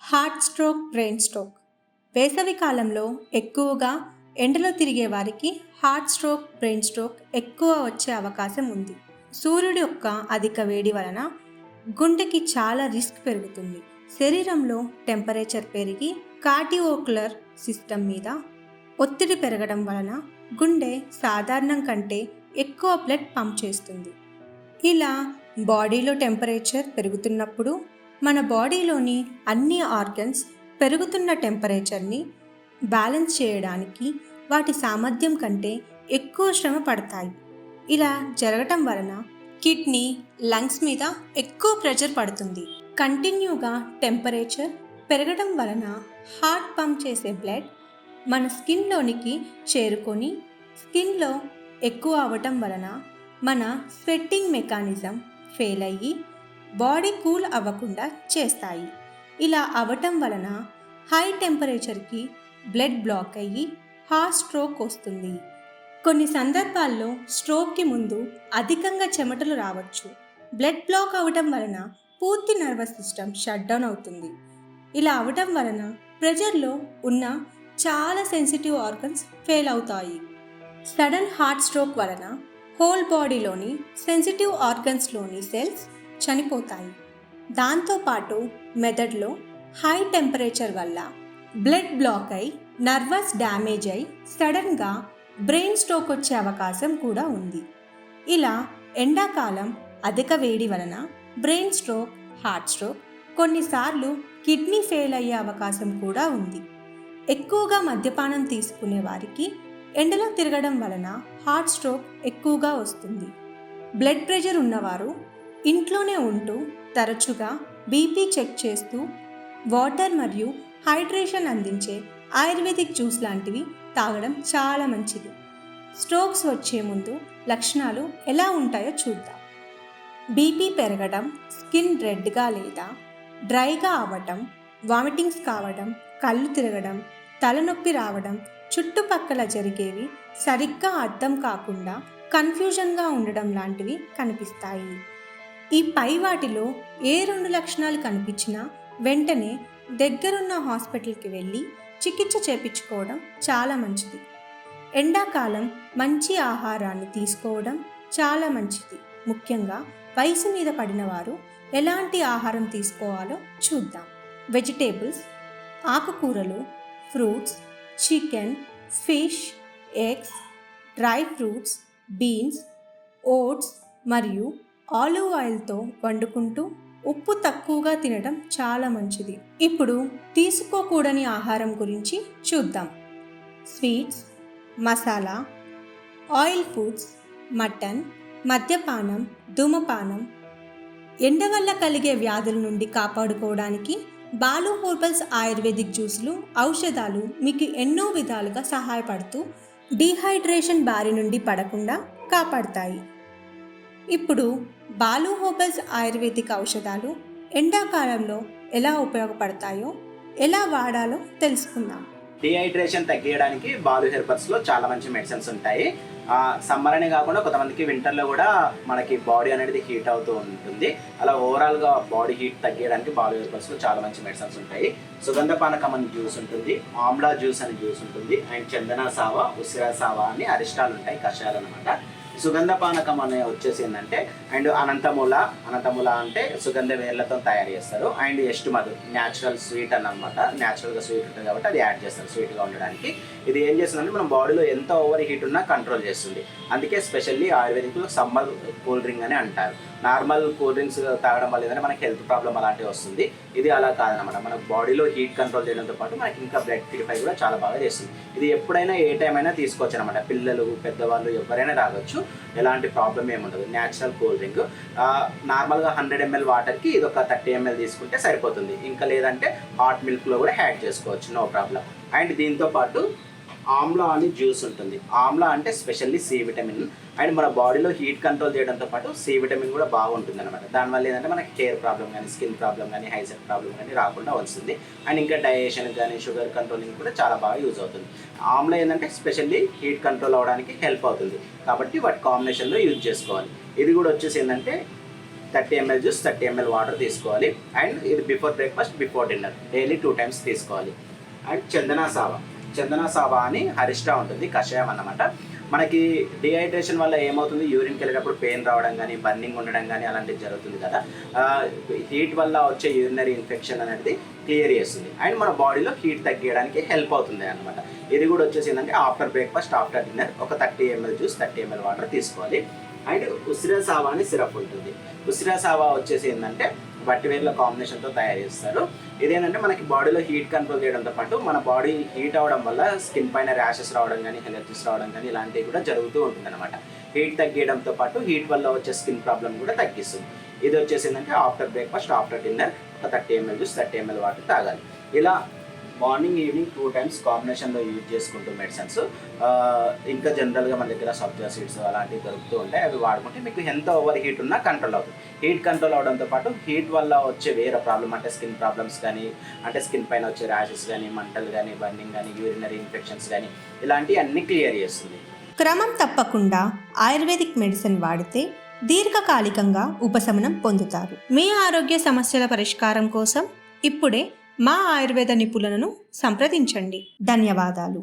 Heart stroke brain stroke. వేసవి కాలంలో ఎక్కువగా ఎండలో తిరిగే వారికి హార్ట్ స్ట్రోక్ బ్రెయిన్ స్ట్రోక్ ఎక్కువ వచ్చే అవకాశం ఉంది. సూర్యుడి యొక్క అధిక వేడి వలన గుండెకి చాలా రిస్క్ పెరుగుతుంది. శరీరంలో టెంపరేచర్ పెరిగి కార్డియోకులర్ సిస్టమ్ మీద ఒత్తిడి పెరగడం వలన గుండె సాధారణం కంటే ఎక్కువ బ్లడ్ పంప్ చేస్తుంది. ఇలా బాడీలో టెంపరేచర్ పెరుగుతున్నప్పుడు మన బాడీలోని అన్ని ఆర్గన్స్ పెరుగుతున్న టెంపరేచర్ని బ్యాలెన్స్ చేయడానికి వాటి సామర్థ్యం కంటే ఎక్కువ శ్రమ పడతాయి. ఇలా జరగటం వలన కిడ్నీ లంగ్స్ మీద ఎక్కువ ప్రెషర్ పడుతుంది. కంటిన్యూగా టెంపరేచర్ పెరగడం వలన హార్ట్ పంప్ చేసే బ్లడ్ మన స్కిన్లోనికి చేరుకొని స్కిన్లో ఎక్కువ అవ్వటం వలన మన స్వెట్టింగ్ మెకానిజం ఫెయిల్ అయ్యి బాడీ కూల్ అవ్వకుండా చేస్తాయి. ఇలా అవటం వలన హై టెంపరేచర్కి బ్లడ్ బ్లాక్ అయ్యి హార్ట్ స్ట్రోక్ వస్తుంది. కొన్ని సందర్భాల్లో స్ట్రోక్కి ముందు అధికంగా చెమటలు రావచ్చు. బ్లడ్ బ్లాక్ అవ్వటం వలన పూర్తి నర్వస్ సిస్టమ్ షట్ డౌన్ అవుతుంది. ఇలా అవటం వలన ప్రెజర్లో ఉన్న చాలా సెన్సిటివ్ ఆర్గన్స్ ఫెయిల్ అవుతాయి. సడన్ హార్ట్ స్ట్రోక్ వలన హోల్ బాడీలోని సెన్సిటివ్ ఆర్గన్స్లోని సెల్స్ చనిపోతాయి. దాంతోపాటు మెదడులో హై టెంపరేచర్ వల్ల బ్లడ్ బ్లాక్ అయి నర్వస్ డ్యామేజ్ అయి సడన్గా బ్రెయిన్ స్ట్రోక్ వచ్చే అవకాశం కూడా ఉంది. ఇలా ఎండాకాలం అధిక వేడి వలన బ్రెయిన్ స్ట్రోక్ హార్ట్ స్ట్రోక్ కొన్నిసార్లు కిడ్నీ ఫెయిల్ అయ్యే అవకాశం కూడా ఉంది. ఎక్కువగా మద్యపానం తీసుకునే వారికి ఎండలో తిరగడం వలన హార్ట్ స్ట్రోక్ ఎక్కువగా వస్తుంది. బ్లడ్ ప్రెషర్ ఉన్నవారు ఇంట్లోనే ఉంటూ తరచుగా బీపీ చెక్ చేస్తూ వాటర్ మరియు హైడ్రేషన్ అందించే ఆయుర్వేదిక్ జ్యూస్ లాంటివి తాగడం చాలా మంచిది. స్ట్రోక్స్ వచ్చే ముందు లక్షణాలు ఎలా ఉంటాయో చూద్దాం. బీపీ పెరగడం స్కిన్ రెడ్గా లేదా డ్రైగా అవ్వటం వామిటింగ్స్ కావడం కళ్ళు తిరగడం తలనొప్పి రావడం చుట్టుపక్కల జరిగేవి సరిగ్గా అర్థం కాకుండా కన్ఫ్యూజన్గా ఉండడం లాంటివి కనిపిస్తాయి. ఈ పై వాటిలో ఏ రెండు లక్షణాలు కనిపించినా వెంటనే దగ్గరున్న హాస్పిటల్కి వెళ్ళి చికిత్స చేపించుకోవడం చాలా మంచిది. ఎండాకాలం మంచి ఆహారాన్ని తీసుకోవడం చాలా మంచిది. ముఖ్యంగా వయసు మీద పడిన వారు ఎలాంటి ఆహారం తీసుకోవాలో చూద్దాం. వెజిటేబుల్స్ ఆకుకూరలు fruits chicken fish eggs dry fruits beans oats మరియు ఆలివ్ ఆయిల్తో వండుకుంటూ ఉప్పు తక్కువగా తినడం చాలా మంచిది. ఇప్పుడు తీసుకోకూడని ఆహారం గురించి చూద్దాం. Sweets masala oil foods mutton మద్యపానం ధూమపానం ఎండ వల్ల కలిగే వ్యాధుల నుండి కాపాడుకోవడానికి బాలు హోర్బల్స్ ఆయుర్వేదిక్ జ్యూసులు ఔషధాలు మీకు ఎన్నో విధాలుగా సహాయపడుతూ డీహైడ్రేషన్ బారి నుండి పడకుండా కాపాడతాయి. ఇప్పుడు బాలు హోబల్స్ ఆయుర్వేదిక్ ఔషధాలు ఎండాకాలంలో ఎలా ఉపయోగపడతాయో ఎలా వాడాలో తెలుసుకుందాం. డిహైడ్రేషన్ తగ్గించడానికి బాలు హెర్బర్స్లో చాలా మంచి మెడిసిన్స్ ఉంటాయి. సమ్మర్ అనే కాకుండా కొంతమందికి వింటర్లో కూడా మనకి బాడీ అనేది హీట్ అవుతూ ఉంటుంది. అలా ఓవరాల్గా బాడీ హీట్ తగ్గడానికి బాలు హెర్బల్స్లో చాలా మంచి మెడిసిన్స్ ఉంటాయి. సుగంధ పానకం అని జ్యూస్ ఉంటుంది ఆమ్లా జ్యూస్ అని జ్యూస్ ఉంటుంది అండ్ చందన సావా ఉసిరా సావా అని అరిష్టాలు ఉంటాయి కషాయాలు అనమాట సుగంధ పానకం అనే వచ్చేసి ఏంటంటే అండ్ అనంతమూల అనంతమూల అంటే సుగంధ వేర్లతో తయారు చేస్తారు. అండ్ ఎస్ట్ మధు న్యాచురల్ స్వీట్ అని అనమాట న్యాచురల్గా స్వీట్ ఉంటుంది కాబట్టి అది యాడ్ చేస్తారు స్వీట్గా ఉండడానికి. ఇది ఏం చేస్తుందంటే మన బాడీలో ఎంత ఓవర్ హీట్ ఉన్నా కంట్రోల్ చేస్తుంది. అందుకే స్పెషల్లీ ఆయుర్వేదిక్లో సమ్మర్ కూల్ డ్రింక్ అని అంటారు. నార్మల్ కూల్ డ్రింక్స్ తాగడం వల్ల ఏంటంటే మనకి హెల్త్ ప్రాబ్లం అలాంటివి వస్తుంది. ఇది అలా కాదనమాట మన బాడీలో హీట్ కంట్రోల్ చేయడంతో పాటు మనకి ఇంకా బ్లడ్ ప్యూరిఫై కూడా చాలా బాగా చేస్తుంది. ఇది ఎప్పుడైనా ఏ టైం అయినా తీసుకోవచ్చు అనమాట పిల్లలు పెద్దవాళ్ళు ఎవరైనా తాగొచ్చు ఎలాంటి ప్రాబ్లం ఏముండదు న్యాచురల్ కూల్ డ్రింక్ నార్మల్గా హండ్రెడ్ ఎంఎల్ వాటర్కి ఇది ఒక థర్టీ ఎంఎల్ తీసుకుంటే సరిపోతుంది. ఇంకా లేదంటే హాట్ మిల్క్లో కూడా యాడ్ చేసుకోవచ్చు. నో ప్రాబ్లం అండ్ దీంతో పాటు ఆమ్లా అని జ్యూస్ ఉంటుంది. ఆమ్లా అంటే స్పెషల్లీ సి విటమిన్ అండ్ మన బాడీలో హీట్ కంట్రోల్ చేయడంతో పాటు సి విటమిన్ కూడా బాగుంటుంది అనమాట దానివల్ల ఏంటంటే మనకి హెయిర్ ప్రాబ్లం కానీ స్కిన్ ప్రాబ్లం కానీ హైజెట్ ప్రాబ్లం కానీ రాకుండా వస్తుంది. అండ్ ఇంకా డైజెషన్ కానీ షుగర్ కంట్రోలింగ్ కూడా చాలా బాగా యూజ్ అవుతుంది. ఆమ్లా ఏంటంటే స్పెషల్లీ హీట్ కంట్రోల్ అవ్వడానికి హెల్ప్ అవుతుంది. కాబట్టి వాటి కాంబినేషన్లో యూజ్ చేసుకోవాలి. ఇది కూడా వచ్చేసి ఏంటంటే thirty ML juice thirty ML water తీసుకోవాలి. అండ్ ఇది before breakfast before dinner. Daily two times తీసుకోవాలి. అండ్ చందనా సావా. చందనా సావా అని హరిష్టా ఉంటుంది కషాయం అన్నమాట. మనకి డిహైడ్రేషన్ వల్ల ఏమవుతుంది? యూరిన్కి వెళ్ళేటప్పుడు పెయిన్ రావడం కానీ బర్నింగ్ ఉండడం కానీ అలాంటివి జరుగుతుంది కదా. హీట్ వల్ల వచ్చే యూరినరీ ఇన్ఫెక్షన్ అనేది క్లియర్ చేస్తుంది. అండ్ మన బాడీలో హీట్ తగ్గించడానికి హెల్ప్ అవుతుంది అనమాట ఇది కూడా వచ్చేసి ఏంటంటే ఆఫ్టర్ బ్రేక్ఫాస్ట్ ఆఫ్టర్ డిన్నర్ ఒక thirty ML juice thirty ML water తీసుకోవాలి. అండ్ ఉసిరా సావా అని సిరప్ ఉంటుంది. ఉసిరా సావా వచ్చేసి ఏంటంటే వట్టివేర్ల కాంబినేషన్తో తయారు చేస్తారు. ఇదేంటంటే మనకి బాడీలో హీట్ కంట్రోల్ చేయడంతో పాటు మన బాడీ హీట్ అవడం వల్ల స్కిన్ పైన ర్యాషెస్ రావడం కానీ ఎలర్జీస్ రావడం కానీ ఇలాంటివి కూడా జరుగుతూ ఉంటుంది అనమాట హీట్ తగ్గించడంతో పాటు హీట్ వల్ల వచ్చే స్కిన్ ప్రాబ్లం కూడా తగ్గిస్తుంది. ఇది వచ్చేసి ఏంటంటే ఆఫ్టర్ బ్రేక్ఫాస్ట్ ఆఫ్టర్ డిన్నర్ ఒక thirty ML juice thirty ML water తాగాలి. ఇలా మార్నింగ్ ఈవినింగ్ టూ టైమ్స్ కాంబినేషన్లో యూజ్ చేసుకుంటూ మెడిసిన్స్. ఇంకా జనరల్గా మన దగ్గర సబ్జా సీడ్స్ అలాంటివి దొరుకుతూ ఉంటాయి. అవి వాడుకుంటే మీకు ఎంత ఓవర్ హీట్ ఉన్నా కంట్రోల్ అవుతుంది. హీట్ కంట్రోల్ అవడంతో పాటు హీట్ వల్ల వచ్చే వేరే ప్రాబ్లం అంటే స్కిన్ ప్రాబ్లమ్స్ కానీ అంటే స్కిన్ పైన వచ్చే ర్యాషెస్ కానీ మంటలు కానీ బర్నింగ్ కానీ యూరినరీ ఇన్ఫెక్షన్స్ కానీ ఇలాంటివి అన్ని క్లియర్ చేస్తుంది. క్రమం తప్పకుండా ఆయుర్వేదిక్ మెడిసిన్ వాడితే దీర్ఘకాలికంగా ఉపశమనం పొందుతారు. మీ ఆరోగ్య సమస్యల పరిష్కారం కోసం ఇప్పుడే మా ఆయుర్వేద నిపుణులను సంప్రదించండి. ధన్యవాదాలు.